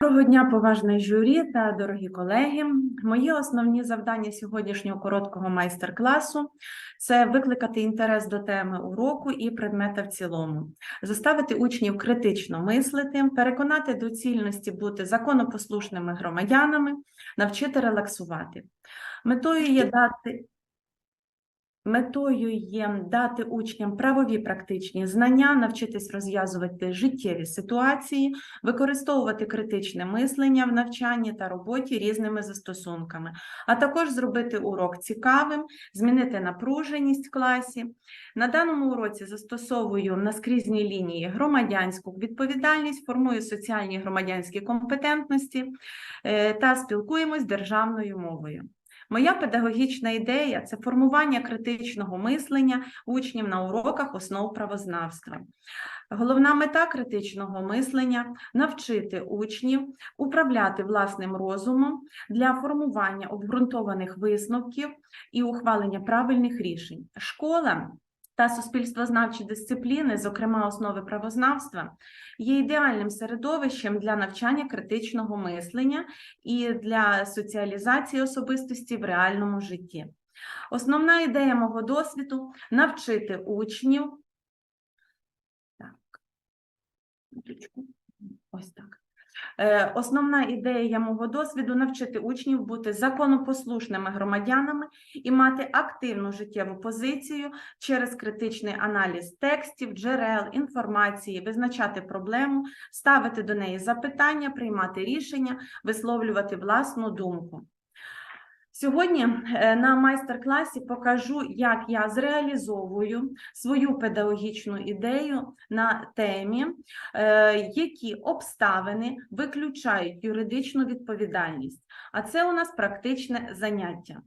Доброго дня, поважне журі та дорогі колеги. Мої основні завдання сьогоднішнього короткого майстер-класу це викликати інтерес до теми уроку і предмета в цілому, заставити учнів критично мислити, переконати доцільності бути законопослушними громадянами, навчити релаксувати. Метою є дати Метою є дати учням правові практичні знання, навчитись розв'язувати життєві ситуації, використовувати критичне мислення в навчанні та роботі різними застосунками, а також зробити урок цікавим, змінити напруженість в класі. На даному уроці застосовую наскрізні лінії громадянську відповідальність, формую соціальні громадянські компетентності е, та спілкуємось державною мовою. Моя педагогічна ідея це формування критичного мислення учнів на уроках основ правознавства. Головна мета критичного мислення навчити учнів управляти власним розумом для формування обґрунтованих висновків і ухвалення правильних рішень. Школа та суспільствознавчі дисципліни, зокрема основи правознавства, є ідеальним середовищем для навчання критичного мислення і для соціалізації особистості в реальному житті. Основна ідея мого досвіду навчити учнів. Так. Ось так. Е, Основна ідея мого досвіду навчити учнів бути законопослушними громадянами і мати активну життєву позицію через критичний аналіз текстів, джерел, інформації, визначати проблему, ставити до неї запитання, приймати рішення, висловлювати власну думку. Сьогодні е, на майстер-класі покажу, як я зреалізовую свою педагогічну ідею на темі, е, які обставини виключають юридичну відповідальність. А це у нас практичне заняття.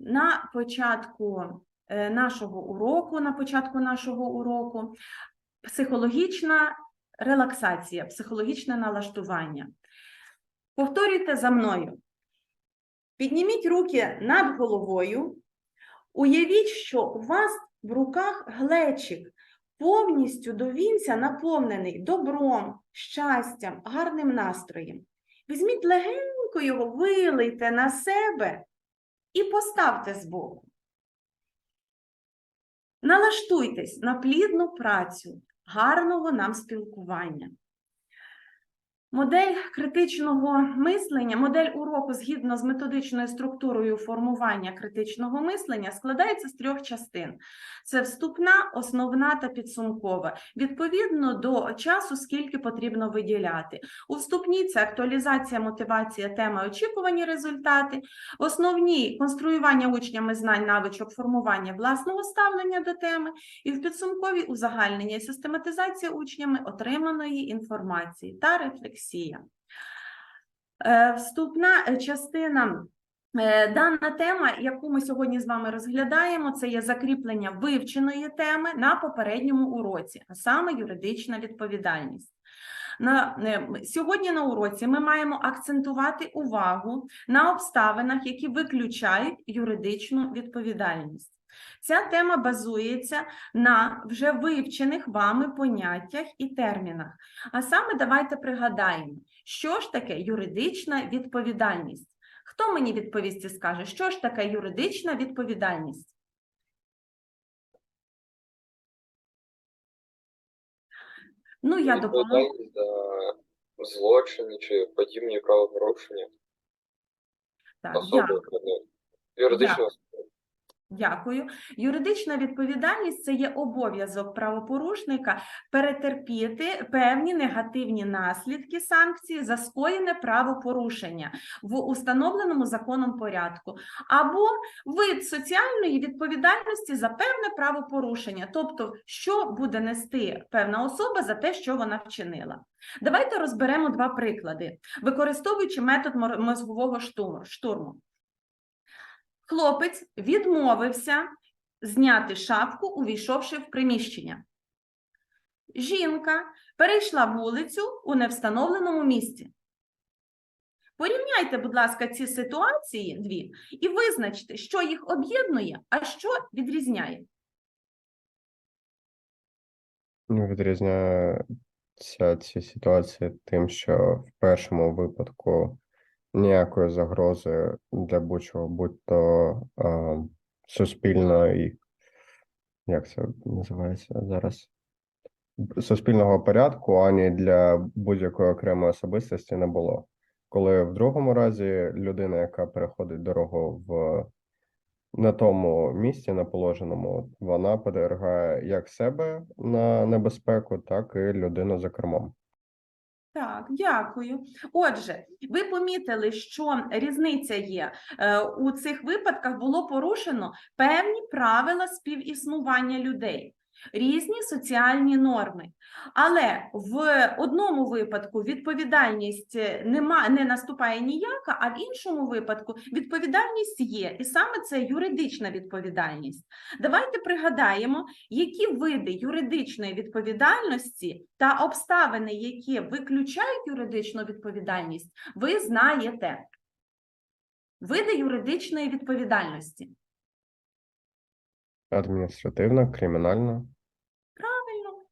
На початку е, нашого уроку, на початку нашого уроку, психологічна релаксація, психологічне налаштування. Повторюйте за мною. Підніміть руки над головою. Уявіть, що у вас в руках глечик повністю до вінця наповнений добром, щастям, гарним настроєм. Візьміть легенько його, вилийте на себе і поставте збоку. Налаштуйтесь на плідну працю, гарного нам спілкування. Модель критичного мислення, модель уроку згідно з методичною структурою формування критичного мислення складається з трьох частин: це вступна, основна та підсумкова, відповідно до часу, скільки потрібно виділяти. У вступній це актуалізація, мотивація, тема, очікувані результати. В основній конструювання учнями знань, навичок, формування власного ставлення до теми, і в підсумковій узагальнення і систематизація учнями отриманої інформації та рефлексія. Е, Вступна е, частина. Е, Дана тема, яку ми сьогодні з вами розглядаємо, це є закріплення вивченої теми на попередньому уроці, а саме юридична відповідальність. На, сьогодні на уроці ми маємо акцентувати увагу на обставинах, які виключають юридичну відповідальність. Ця тема базується на вже вивчених вами поняттях і термінах. А саме давайте пригадаємо, що ж таке юридична відповідальність. Хто мені відповість і скаже, що ж таке юридична відповідальність? Ну, я допоможу. Злочини чи подібні правопорушення Так, особи дякую. ну, юридичної особи. Дякую. Юридична відповідальність це є обов'язок правопорушника перетерпіти певні негативні наслідки санкції за скоєне правопорушення в установленому законом порядку, або вид соціальної відповідальності за певне правопорушення, тобто, що буде нести певна особа за те, що вона вчинила. Давайте розберемо два приклади, використовуючи метод мозгового штурму-. Хлопець відмовився зняти шапку, увійшовши в приміщення. Жінка перейшла вулицю у невстановленому місці. Порівняйте, будь ласка, ці ситуації дві і визначте, що їх об'єднує, а що відрізняє. Ну, відрізняє пояснюються ці ситуації тим, що в першому випадку ніякої загрози для будь-чого, будь-то а, суспільної, як це називається зараз? Суспільного порядку, ані для будь-якої окремої особистості не було. Коли в другому разі людина, яка переходить дорогу в на тому місці, на положеному, вона подвергає як себе на небезпеку, так і людину за кермом. Так, дякую. Отже, ви помітили, що різниця є Е, у цих випадках було порушено певні правила співіснування людей, різні соціальні норми. Але в одному випадку відповідальність е, нема, не наступає ніяка, а в іншому випадку відповідальність є, і саме це юридична відповідальність. Давайте пригадаємо, які види юридичної відповідальності та обставини, які виключають юридичну відповідальність, ви знаєте. Види юридичної відповідальності. Адміністративна, кримінальна. Правильно.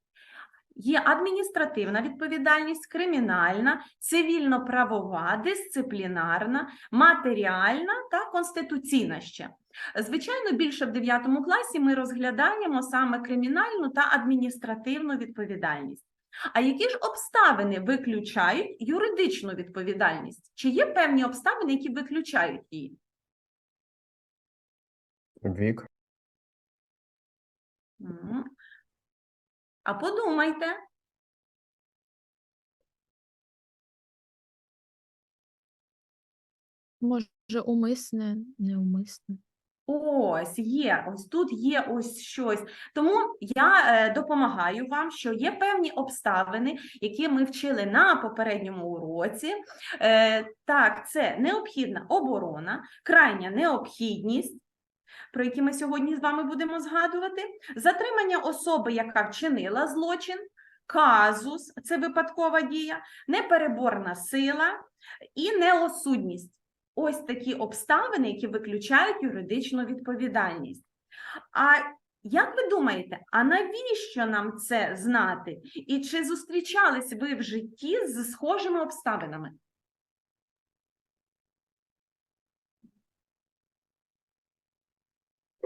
Є адміністративна відповідальність, кримінальна, цивільно-правова, дисциплінарна, матеріальна та конституційна ще. Звичайно, більше в 9 класі ми розглядаємо саме кримінальну та адміністративну відповідальність. А які ж обставини виключають юридичну відповідальність? Чи є певні обставини, які виключають її? Вік. А подумайте. Може, умисне, неумисне. Ось є, ось тут є ось щось. Тому я е, допомагаю вам, що є певні обставини, які ми вчили на попередньому уроці. Е, так, це необхідна оборона, крайня необхідність. Про які ми сьогодні з вами будемо згадувати, затримання особи, яка вчинила злочин, казус це випадкова дія, непереборна сила і неосудність. Ось такі обставини, які виключають юридичну відповідальність. А як ви думаєте, а навіщо нам це знати? І чи зустрічались ви в житті з схожими обставинами?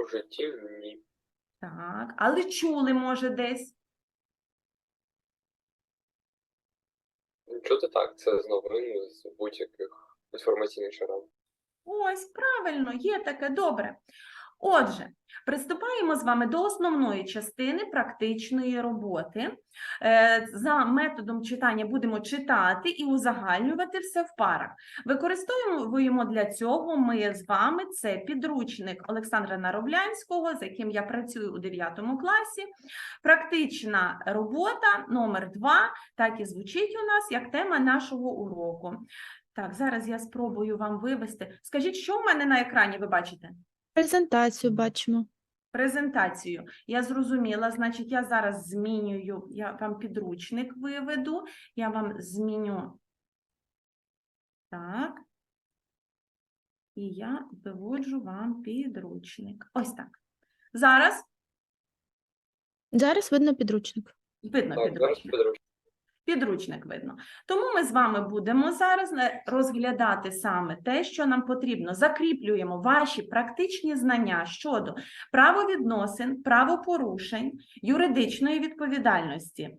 У житті ні. Так, але чули, може, десь. Чути так, це з новин, з будь-яких інформаційних джерел. Ось, правильно, є таке добре. Отже, приступаємо з вами до основної частини практичної роботи. Е, За методом читання будемо читати і узагальнювати все в парах. Використовуємо для цього ми з вами це підручник Олександра Наровлянського, з яким я працюю у 9 класі. Практична робота номер 2 так і звучить у нас як тема нашого уроку. Так, зараз я спробую вам вивести. Скажіть, що в мене на екрані ви бачите? Презентацію бачимо. Презентацію. Я зрозуміла, значить, я зараз змінюю, я вам підручник виведу, я вам зміню. Так. І я виводжу вам підручник. Ось так. Зараз Зараз видно підручник. видно підручник. Підручник. Видно. Тому ми з вами будемо зараз е, розглядати саме те, що нам потрібно. Закріплюємо ваші практичні знання щодо правовідносин, правопорушень, юридичної відповідальності.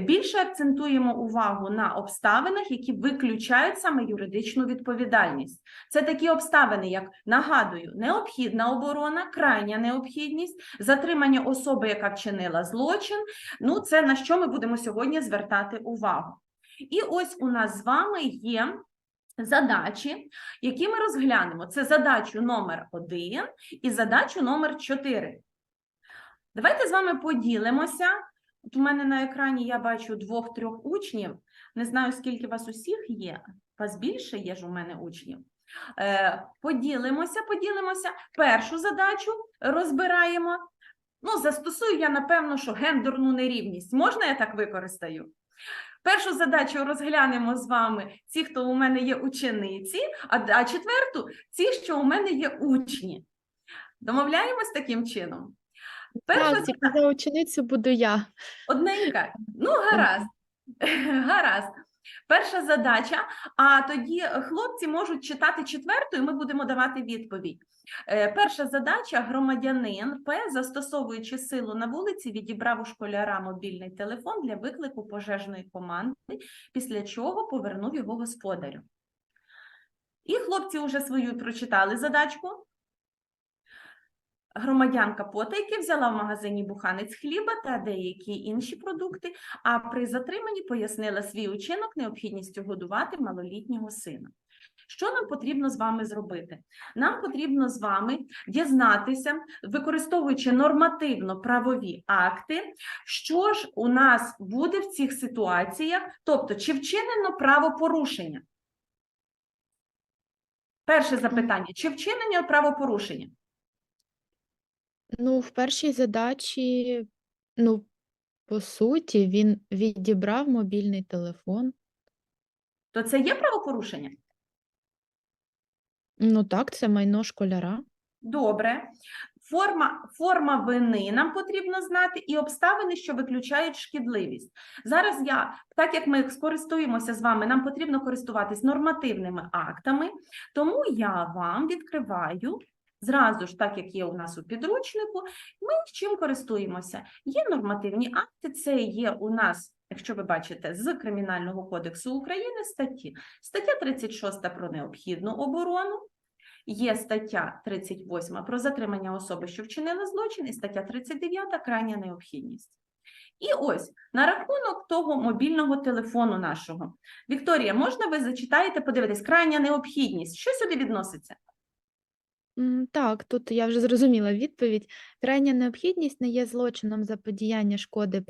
Більше акцентуємо увагу на обставинах, які виключають саме юридичну відповідальність. Це такі обставини, як нагадую, необхідна оборона, крайня необхідність, затримання особи, яка вчинила злочин. Ну, це на що ми будемо сьогодні звертати увагу. І ось у нас з вами є задачі, які ми розглянемо. Це задачу номер 1 і задачу номер 4. Давайте з вами поділимося. От у мене на екрані я бачу двох-трьох учнів. Не знаю, скільки вас усіх є. Вас більше є ж у мене учнів. Е, поділимося, поділимося. Першу задачу розбираємо. Ну, застосую я, напевно, що гендерну нерівність. Можна я так використаю? Першу задачу розглянемо з вами ті, хто у мене є учениці, а, а четверту ті, що у мене є учні. Домовляємось таким чином? Перша Так, за ученицю буду я. Одненька. Ну, гаразд. Гаразд. Перша задача, а тоді хлопці можуть читати четверту, і ми будемо давати відповідь. Е, Перша задача: громадянин П, застосовуючи силу на вулиці, відібрав у школяра мобільний телефон для виклику пожежної команди, після чого повернув його господарю. І хлопці вже свою прочитали задачку. Громадянка Потайки взяла в магазині буханець хліба та деякі інші продукти, а при затриманні пояснила свій учинок необхідністю годувати малолітнього сина. Що нам потрібно з вами зробити? Нам потрібно з вами дізнатися, використовуючи нормативно-правові акти, що ж у нас буде в цих ситуаціях, тобто чи вчинено правопорушення? Перше запитання: чи вчинено правопорушення? Ну, в першій задачі, ну, по суті, він відібрав мобільний телефон. То це є правопорушення? Ну так, це майно школяра. Добре. Форма, форма вини нам потрібно знати і обставини, що виключають шкідливість. Зараз я, так як ми скористуємося з вами, нам потрібно користуватись нормативними актами, тому я вам відкриваю зразу ж, так як є у нас у підручнику, ми чим користуємося? Є нормативні акти, це є у нас, якщо ви бачите, з Кримінального кодексу України статті. Стаття 36 про необхідну оборону. Є стаття 38 про затримання особи, що вчинила злочин, і стаття 39 крайня необхідність. І ось на рахунок того мобільного телефону нашого. Вікторія, можна ви зачитаєте, подивитись, крайня необхідність. Що сюди відноситься? Так, тут я вже зрозуміла відповідь. Крайня необхідність не є злочином заподіяння шкоди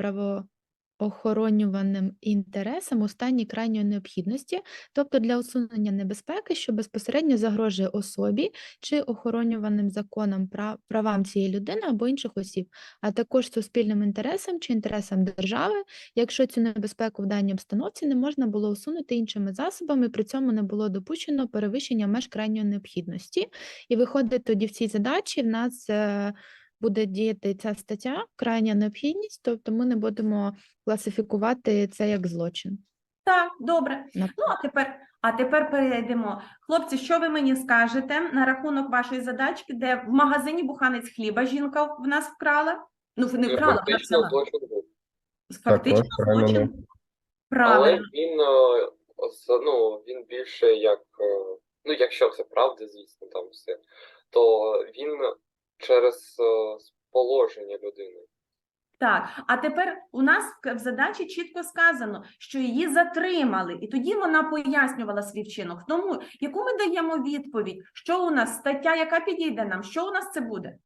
правоохоронюваним інтересам у стані крайньої необхідності, тобто для усунення небезпеки, що безпосередньо загрожує особі чи охоронюваним законом правам цієї людини або інших осіб, а також суспільним інтересам чи інтересам держави, якщо цю небезпеку в даній обстановці не можна було усунути іншими засобами, при цьому не було допущено перевищення меж крайньої необхідності. І виходить тоді в цій задачі в нас е, буде діяти ця стаття, крайня необхідність, тобто ми не будемо класифікувати це як злочин. Так, добре. Ну, а тепер, а тепер перейдемо. Хлопці, що ви мені скажете на рахунок вашої задачки, де в магазині буханець хліба жінка в нас вкрала? Ну, не Ну, вкрала, вона Фактично взяла. злочин був. Фактично правильно. злочин. Але Правильно. він, е, з- ну, він більше як, е, ну, якщо це правда, звісно, там все, то він через е, положення людини. Так, а тепер у нас в в задачі чітко сказано, що її затримали, і тоді вона пояснювала свій вчинок. Тому яку ми даємо відповідь? Що у нас стаття, яка підійде нам? Що у нас це буде?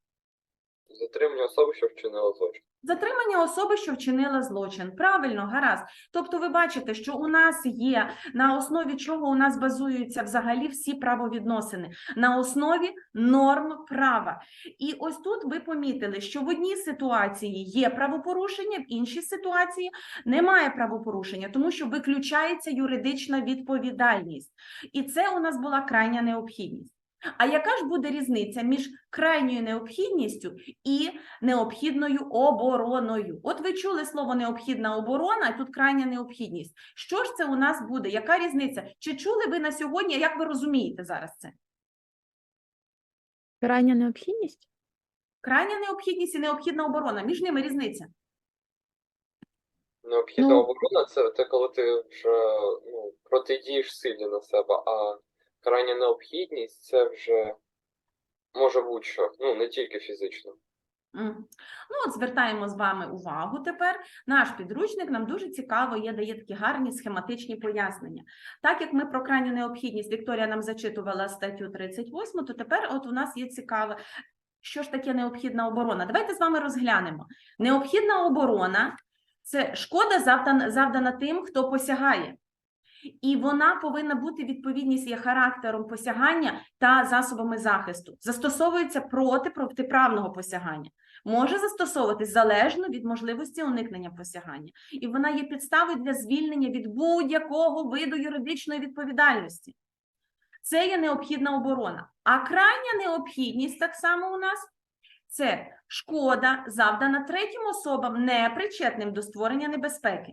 Затримання особи, що вчинила злочин. Затримання особи, що вчинила злочин. Правильно, гаразд. Тобто, ви бачите, що у нас є на основі чого у нас базуються взагалі всі правовідносини на основі норм права. І ось тут ви помітили, що в одній ситуації є правопорушення, в іншій ситуації немає правопорушення, тому що виключається юридична відповідальність. І це у нас була крайня необхідність. А яка ж буде різниця між крайньою необхідністю і необхідною обороною. От ви чули слово необхідна оборона, а тут крайня необхідність. Що ж це у нас буде? Яка різниця? Чи чули ви на сьогодні? Як ви розумієте зараз це? Крайня необхідність? Крайня необхідність і необхідна оборона. Між ними різниця. Необхідна Ну- оборона це, це коли ти вже ну, протидієш силі на себе, а крайня необхідність це вже може будь-що, ну не тільки фізично. Ну, от звертаємо з вами увагу тепер. Наш підручник нам дуже цікаво є, дає такі гарні схематичні пояснення. Так як ми про крайню необхідність Вікторія нам зачитувала статтю 38, то тепер от у нас є цікаве, що ж таке необхідна оборона. Давайте з вами розглянемо. Необхідна оборона це шкода завдана тим, хто посягає. І вона повинна бути відповідність є характером посягання та засобами захисту. Застосовується проти протиправного посягання може застосовуватись залежно від можливості уникнення посягання, і вона є підставою для звільнення від будь-якого виду юридичної відповідальності. Це є необхідна оборона. А крайня необхідність так само у нас це шкода, завдана третім особам, не причетним до створення небезпеки.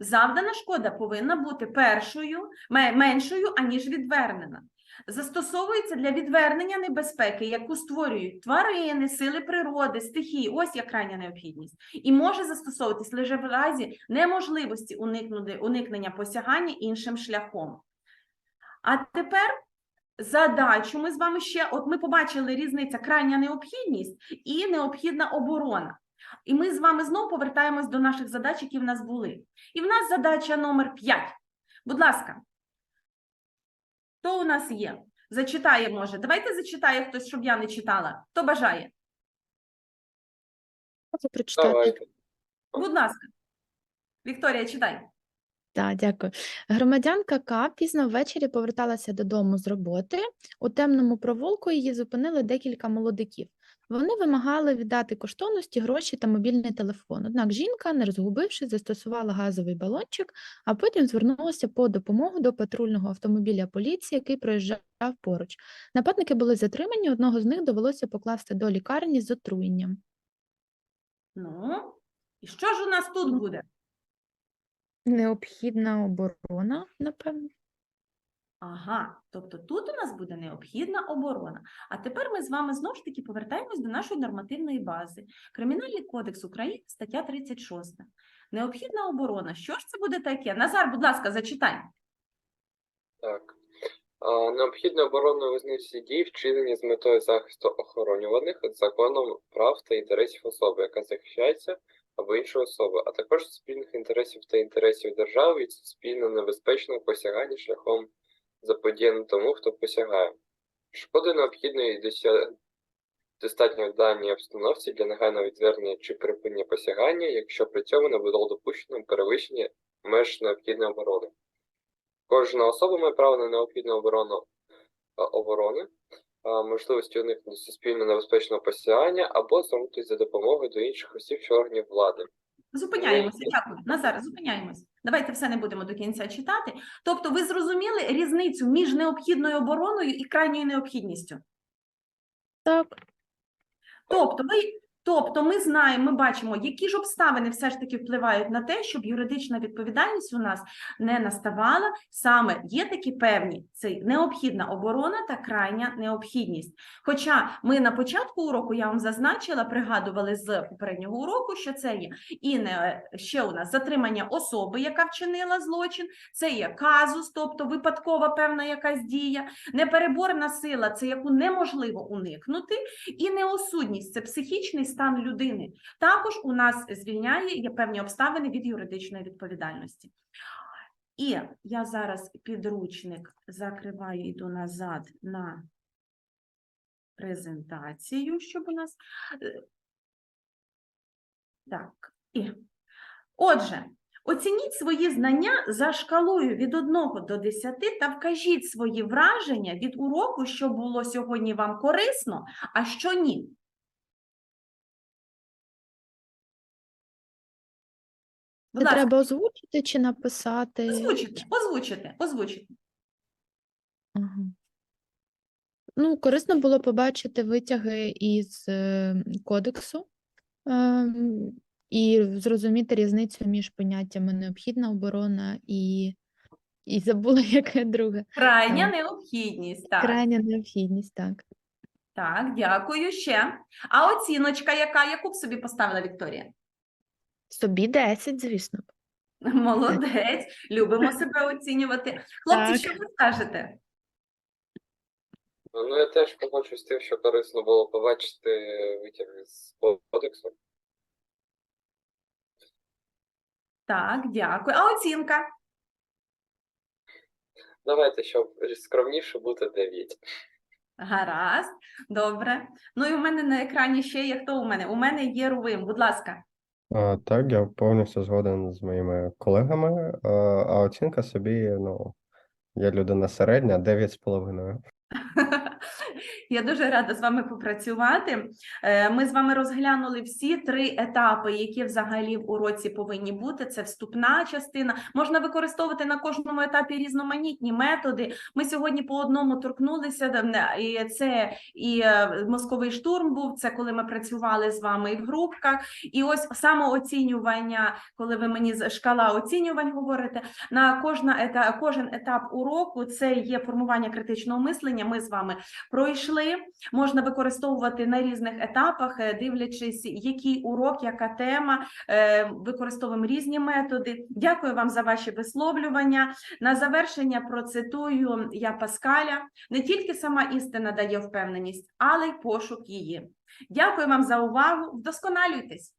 Завдана шкода повинна бути першою, меншою, аніж відвернена. Застосовується для відвернення небезпеки, яку створюють тварини, сили природи, стихії. Ось як крайня необхідність. І може застосовуватись лише в разі неможливості уникнення посягання іншим шляхом. А тепер задачу ми з вами ще, от ми побачили різниця крайня необхідність і необхідна оборона. І ми з вами знову повертаємось до наших задач, які в нас були. І в нас задача номер 5. Будь ласка, хто у нас є? Зачитає, може. Давайте зачитає хтось, щоб я не читала. Хто бажає? Можу прочитати. Давайте. Будь ласка. Вікторія, читай. Так, дякую. Громадянка К пізно ввечері поверталася додому з роботи. У темному провулку її зупинили декілька молодиків. Вони вимагали віддати коштовності, гроші та мобільний телефон. Однак жінка, не розгубившись, застосувала газовий балончик, а потім звернулася по допомогу до патрульного автомобіля поліції, який проїжджав поруч. Нападники були затримані, одного з них довелося покласти до лікарні з отруєнням. Ну, і що ж у нас тут буде? Необхідна оборона, напевно. Ага, тобто тут у нас буде необхідна оборона. А тепер ми з вами знову ж таки повертаємось до нашої нормативної бази. Кримінальний кодекс України, стаття 36. Необхідна оборона. Що ж це буде таке? Назар, будь ласка, зачитай. Так. А, Необхідно оборонно визнати всі дії, вчинені з метою захисту охоронюваних законом прав та інтересів особи, яка захищається, або іншої особи, а також суспільних інтересів та інтересів держави від суспільно небезпечного посягання шляхом заподіяним тому, хто посягає. Шкоди необхідної достатньо в даній обстановці для негайного відвернення чи припинення посягання, якщо при цьому не було допущено перевищення меж необхідної оборони. Кожна особа має право на необхідну оборону оборони, можливості уникнути суспільно небезпечного посягання або звернутися за допомогою до інших осіб чи органів влади. Зупиняємося. Дякую. Назар, зупиняємось. Давайте все не будемо до кінця читати. Тобто, ви зрозуміли різницю між необхідною обороною і крайньою необхідністю? Так. Тобто, ми, тобто ми знаємо, ми бачимо, які ж обставини все ж таки впливають на те, щоб юридична відповідальність у нас не наставала. Саме є такі певні це необхідна оборона та крайня необхідність. Хоча ми на початку уроку я вам зазначила, пригадували з попереднього уроку, що це є і не ще у нас затримання особи, яка вчинила злочин, це є казус, тобто випадкова певна якась дія, непереборна сила, це яку неможливо уникнути, і неосудність це психічний людини. Також у нас звільняє є певні обставини від юридичної відповідальності. І я зараз підручник закриваю, йду назад на презентацію, щоб у нас. е, Так, і. Отже, оцініть свої знання за шкалою від 1 до 10 та вкажіть свої враження від уроку, що було сьогодні вам корисно, а що ні. Будь ласка, треба озвучити чи написати? озвучити, озвучити, озвучити. Ага. Ну, корисно було побачити витяги із е, кодексу ем, і зрозуміти різницю між поняттями необхідна оборона і, і забула, яке друге. Крайня Так. необхідність. Так, Крайня необхідність, так. так, дякую ще. А оціночка яка? Яку б собі поставила Вікторія? Собі 10, звісно. Молодець, любимо себе оцінювати. Хлопці, Так. що ви скажете? Ну, я теж погоджуюсь з тим, що корисно було побачити витяг з кодексу. Так, дякую. А оцінка? Давайте, щоб скромніше бути 9. Гаразд, добре. Ну і у мене на екрані ще є хто у мене? У мене є Рувим, будь ласка. Так, я повністю згоден з моїми колегами, а оцінка собі, ну, я людина середня, 9,5. Я дуже рада з вами попрацювати. Е, Ми з вами розглянули всі три етапи, які взагалі в уроці повинні бути. Це вступна частина. Можна використовувати на кожному етапі різноманітні методи. Ми сьогодні по одному торкнулися. І це і е, мозковий штурм був. Це коли ми працювали з вами в групках. І ось самооцінювання, коли ви мені з- шкала оцінювань говорите. На кожна ета, кожен етап уроку це є формування критичного мислення. Ми з вами пройшли. Можна використовувати на різних етапах, е, дивлячись, який урок, яка тема. е, Використовуємо різні методи. Дякую вам за ваші висловлювання. На завершення процитую я Паскаля. Не тільки сама істина дає впевненість, але й пошук її. Дякую вам за увагу. Вдосконалюйтесь.